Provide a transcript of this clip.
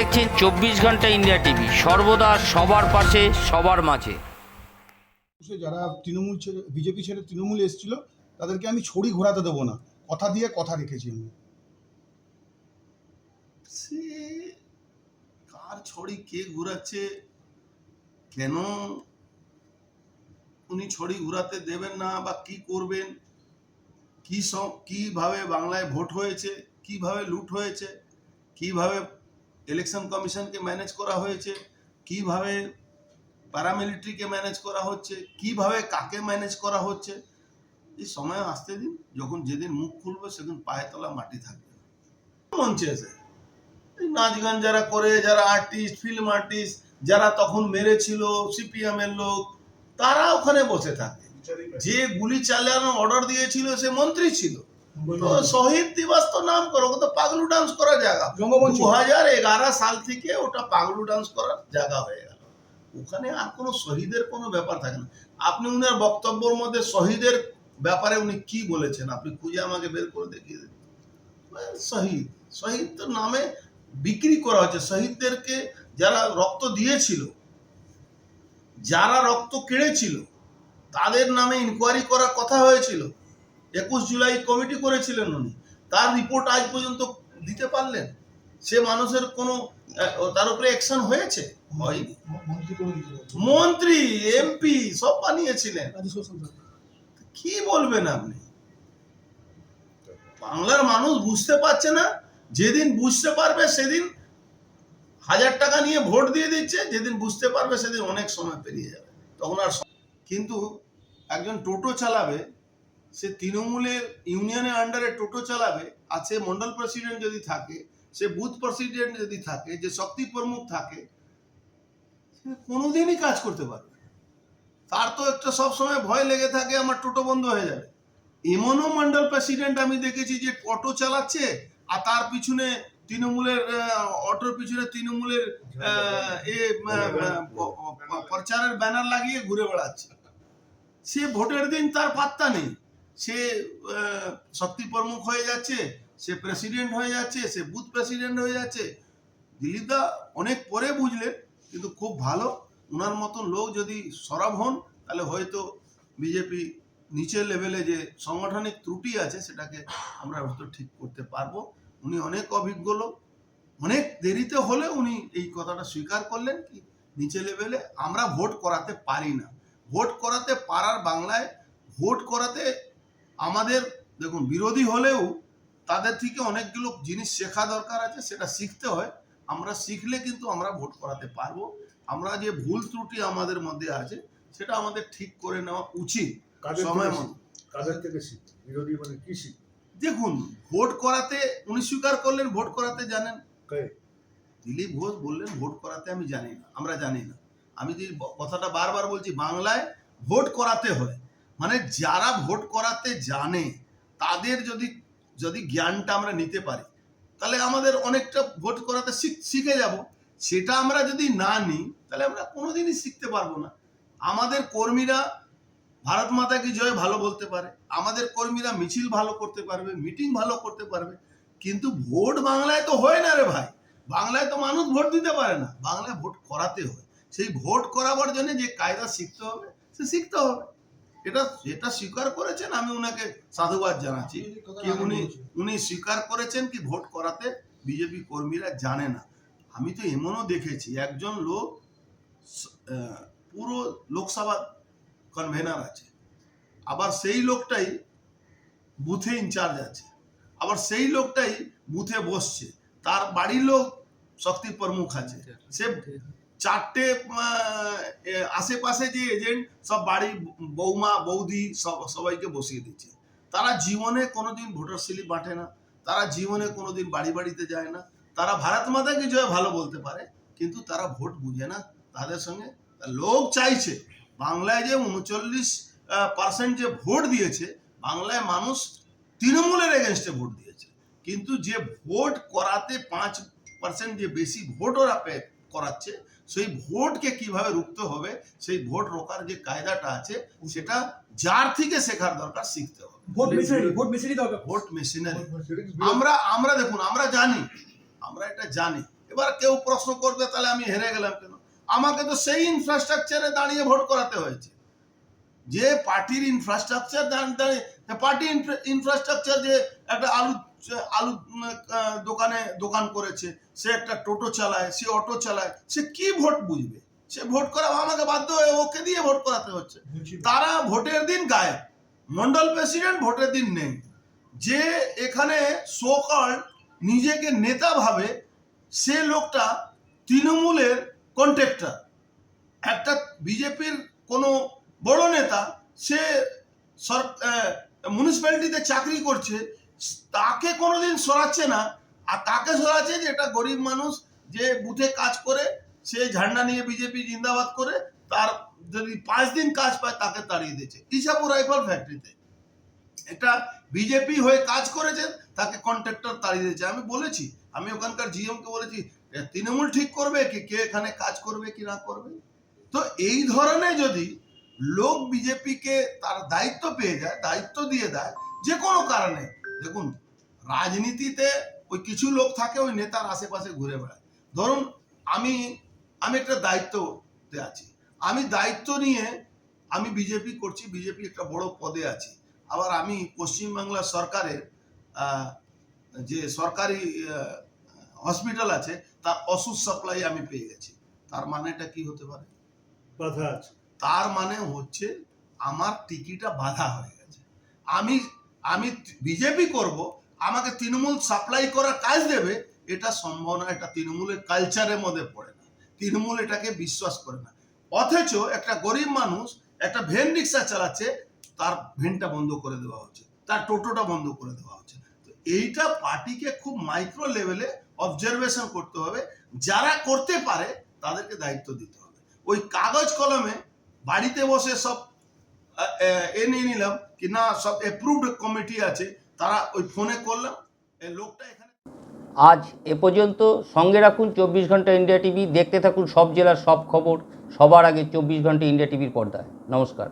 দেখছেন চব্বিশ ঘণ্টা ইন্ডিয়া টিভি। সর্বদা সবার পাশে সবার মাঝে। যারা তৃণমূল ছেড়ে বিজেপি ছেড়ে তৃণমূল এসেছিল তাদেরকে আমি ছড়ি ঘোরাতে দেবো না। কথা দিয়ে কথা রেখেছি আমি। সে কার ছড়ি কে ঘুরাচ্ছে কেন উনি ছড়ি ঘুরাতে দেবেন না বা কি করবেন কি কীভাবে বাংলায় ভোট হয়েছে কীভাবে লুট হয়েছে কীভাবে ইলেকশন কমিশনকে ম্যানেজ করা হয়েছে কীভাবে প্যারামিলিটারিকে ম্যানেজ করা হচ্ছে কীভাবে কাকে ম্যানেজ করা হচ্ছে এই সময় আসতে দিন যখন যেদিন মুখ খুলবে সেদিন পায়ে তলা মাটি থাকবে। মঞ্চে এসে এই নাচ গান যারা করে যারা আর্টিস্ট ফিল্ম আর্টিস্ট যারা তখন মেরেছিল সিপিএম এর লোক তারা ওখানে বসে থাকে। যে গুলি চালানোর অর্ডার দিয়েছিল সে মন্ত্রী ছিল। শহীদ দিবস তো নাম করো ওটা তো পাগলু ডান্স করার জায়গা। দু হাজার এগারো সাল থেকে ওটা পাগলু ডান্স করার জায়গা হয়ে গেল। ওখানে আর কোনো শহীদের কোনো ব্যাপার থাকে না। আপনি উনার বক্তব্যের মধ্যে শহীদের ব্যাপারে উনি কি বলেছেন? আপনি খুঁজে আমাকে বের করে দেখিয়ে দিন। শহীদ। শহীদ তো নামে বিক্রি করা হচ্ছে। শহীদদেরকে যারা রক্ত দিয়েছিল যারা রক্ত কেড়েছিল তাদের নামে ইনকোয়ারি করার কথা হয়েছিল। একুশ জুলাই কমিটি করেছিলেন উনি। তার রিপোর্ট আজ পর্যন্ত দিতে পারলেন? সে মানুষের কোনো তার উপরে অ্যাকশন হয়েছে? হয়নি। মন্ত্রী এমপি সব বানিয়েছিলেন। কি বলবেন আপনি? বাংলার মানুষ বুঝতে পারছে না। যেদিন বুঝতে পারবে সেদিন হাজার টাকা নিয়ে ভোট দিয়ে দিচ্ছে। যেদিন বুঝতে পারবে সেদিন অনেক সময় পেরিয়ে যাবে। তখন আর কিন্তু একজন টোটো চালাবে সে তৃণমূলের ইউনিয়নের আন্ডারে টোটো চালাবে, আর সে মন্ডল প্রেসিডেন্ট যদি থাকে, সে বুথ প্রেসিডেন্ট যদি থাকে, যে শক্তি প্রমুখ থাকে, সে কোনোদিনই কাজ করতে পারবে তার তো একটা সবসময় ভয় লেগে থাকে, আমার টোটো বন্ধ হয়ে যাবে। এমনও মন্ডল প্রেসিডেন্ট আমি দেখেছি যে অটো চালাচ্ছে, আর তার পিছনে তৃণমূলের অটোর পিছনে তৃণমূলের প্রচারের ব্যানার লাগিয়ে ঘুরে বেড়াচ্ছে। সে ভোটের দিন তার পাত্তা নেই। সে শক্তি প্রমুখ হয়ে যাচ্ছে, সে প্রেসিডেন্ট হয়ে যাচ্ছে, সে বুথ প্রেসিডেন্ট হয়ে যাচ্ছে। দিলীপদা অনেক পরে বুঝলেন, কিন্তু খুব ভালো। ওনার মতন লোক যদি সরব হন, তাহলে হয়তো বিজেপি নিচের লেভেলে যে সাংগঠনিক ত্রুটি আছে, সেটাকে আমরা হয়তো ঠিক করতে পারব। উনি অনেক অভিজ্ঞ লোক। অনেক দেরিতে হলে উনি এই কথাটা স্বীকার করলেন কি, নিচে লেভেলে আমরা ভোট করাতে পারি না। ভোট করাতে পারার বাংলায় ভোট করাতে আমাদের দেখুন বিরোধী হলেও তাদের থেকে অনেকগুলো জিনিস শেখা দরকার আছে সেটা শিখতে হয়। আমরা শিখলে কিন্তু আমরা ভোট করাতে পারব। আমরা যে ভুল ত্রুটি আমাদের মধ্যে আছে সেটা আমাদের ঠিক করে নেওয়া উচিত সময় মতো কাদের থেকে শিখ বিরোধী মানে কি শিখ দেখুন ভোট করাতে উনি স্বীকার করলেন ভোট করাতে জানেন? দিলীপ ঘোষ বললেন ভোট করাতে আমি জানি না আমরা জানি না। আমি যে কথাটা বারবার বলছি বাংলায় ভোট করাতে হয়। মানে যারা ভোট করাতে জানে, তাদের যদি যদি জ্ঞানটা আমরা নিতে পারি, তাহলে আমাদের অনেকটা ভোট করাতে শিখ- যাব। সেটা আমরা যদি না নিই, তাহলে আমরা কোনোদিনই শিখতে পারব না। আমাদের কর্মীরা ভারত মাতা কি জয় ভালো বলতে পারে? আমাদের কর্মীরা মিছিল ভালো করতে পারবে, মিটিং ভালো করতে পারবে। কিন্তু ভোট বাংলায় তো হয় না রে ভাই। বাংলায় তো মানুষ ভোট দিতে পারে না। বাংলায় ভোট করাতে হয়। সেই ভোট করাবার জন্য যে কায়দা শিখতে হবে, সে শিখতে হবে। এটা এটা স্বীকার করেছেন আমি ওনাকে সাধুবাদ জানাচ্ছি। কি উনি উনি স্বীকার করেছেন কি ভোট করাতে বিজেপি কর্মীরা জানে না। আমি তো এমনও দেখেছি একজন লোক পুরো লোকসভা কনভেনার আছে। আবার সেই লোকটাই বুথে ইনচার্জ আছে। আবার সেই লোকটাই বুথে বসছে। তার বাড়ির লোক শক্তি প্রমুখ আছে। সে চারটে আশেপাশে যে এজেন্ট সব বাড়ি, বৌমা, বৌদি সব, সবাইকে বসিয়ে দিচ্ছে। তারা জীবনে কোনোদিন ভোটার স্লিপ বাঁটে না। তারা জীবনে কোনোদিন বাড়ি বাড়িতে যায় না। তারা ভারত মাতাকে জয় ভালো বলতে পারে, কিন্তু তারা ভোট বুঝে না। তাদের সঙ্গে লোক চাইছে। বাংলায় যে উনচল্লিশ পার্সেন্ট যে ভোট দিয়েছে, বাংলায় মানুষ তৃণমূলের এগেনস্টে ভোট দিয়েছে। কিন্তু যে ভোট করাতে পাঁচ পার্সেন্ট যে বেশি ভোট ওরা করাচ্ছে সেই ভোটকে কীভাবে রুখতে হবে সেই ভোট রোকার যে কায়দাটা আছে সেটা যার থেকে শেখার দরকার শিখতে হবে। ভোট মেশিনারি ভোট মেশিনারি দরকার ভোট মেশিনারি। আমরা আমরা দেখুন আমরা জানি আমরা এটা জানি। এবার কেউ প্রশ্ন করবে তাহলে আমি হেরে গেলাম কেন? আমাকে তো সেই ইনফ্রাস্ট্রাকচারে দাঁড়িয়ে ভোট করাতে হয়েছে। যে পার্টির ইনফ্রাস্ট্রাকচার দাঁড়িয়ে পার্টি ইনফ্রাস্ট্রাকচার যে একটা আলু আলু দোকানে দোকান করেছে সে একটা টোটো চালায় সে অটো চালায় সে কি ভোট বুঝবে? সে ভোট করা আমাকে বাধ্য হয়ে ওকে দিয়ে ভোট করাতে হচ্ছে। তারা ভোটের দিন গায়েব। মন্ডল প্রেসিডেন্ট ভোটের দিন নেই। যে এখানে সোকল নিজেকে নেতা ভাবে সে লোকটা তৃণমূলের কন্ট্রাক্টর একটা বিজেপির কোনো বড় নেতা সে মিউনিসিপ্যালিটিতে চাকরি করছে তাকে কোনোদিন সরাচ্ছে না। আর তাকে সরাচ্ছে যে এটা গরিব মানুষ যে বুথে কাজ করে, সে ঝান্ডা নিয়ে বিজেপি জিন্দাবাদ করে, তার যদি পাঁচ দিন কাজ পায় তাকে তাড়িয়ে দিয়েছে। ইসাপুর রাইফল ফ্যাক্টরিতে। একটা বিজেপি হয়ে কাজ করেছে তাকে কন্ট্রাক্টর তাড়িয়ে দিয়েছে। আমি বলেছি, আমি ওখানকার জিএমকে বলেছি তৃণমূল ঠিক করবে কি, কে এখানে কাজ করবে কি না করবে? তো এই ধরনের যদি লোক বিজেপিকে তার দায়িত্ব পেয়ে যায়, দায়িত্ব দিয়ে দেয়, যে কোনো কারণে দেখুন রাজনীতিতে ওই কিছু লোক থাকে ওই নেতার আশেপাশে ঘুরে বেড়ায়। ধরুন আমি আমি একটা দায়িত্বতে আছি। আমি দায়িত্ব নিয়ে আমি বিজেপি করছি বিজেপি একটা বড় পদে আছি। আবার আমি পশ্চিমবাংলা সরকারের যে সরকারি হসপিটাল আছে তার ওষুধ সাপ্লাই আমি পেয়ে গেছি। তার মানেটা কি হতে পারে? বাধা আছে। তার মানে হচ্ছে আমার টিকিটা বাধা হয়ে গেছে। আমি আমি বিজেপি করব, আমাকে তৃণমূল সাপ্লাই করার কাজ দেবে, এটা সম্ভব না, এটা তৃণমূলের কালচারের মধ্যে পড়ে না। তৃণমূল এটাকে বিশ্বাস করে না। অথচ একটা গরিব মানুষ, একটা ভ্যান রিক্সা চালাচ্ছে, তার ভ্যানটা বন্ধ করে দেওয়া হচ্ছে, তার টোটোটা বন্ধ করে দেওয়া হচ্ছে। তো এইটা পার্টিকে খুব মাইক্রো লেভেলে অবজারভেশন করতে হবে, যারা করতে পারে, তাদেরকে দায়িত্ব দিতে হবে। ওই কাগজ কলমে বাড়িতে বসে সব এ নিয়ে নিলাম কি না, সব অ্যাপ্রুভড কমিটি আছে, তারা ওই ফোনে করলাম। লোকটা এখানে আজ এ পর্যন্ত সঙ্গে রাখুন চব্বিশ ঘণ্টা ইন্ডিয়া টিভি, দেখতে থাকুন সব জেলার সব খবর, সবার আগে চব্বিশ ঘণ্টা ইন্ডিয়া টিভির পর্দায়। নমস্কার।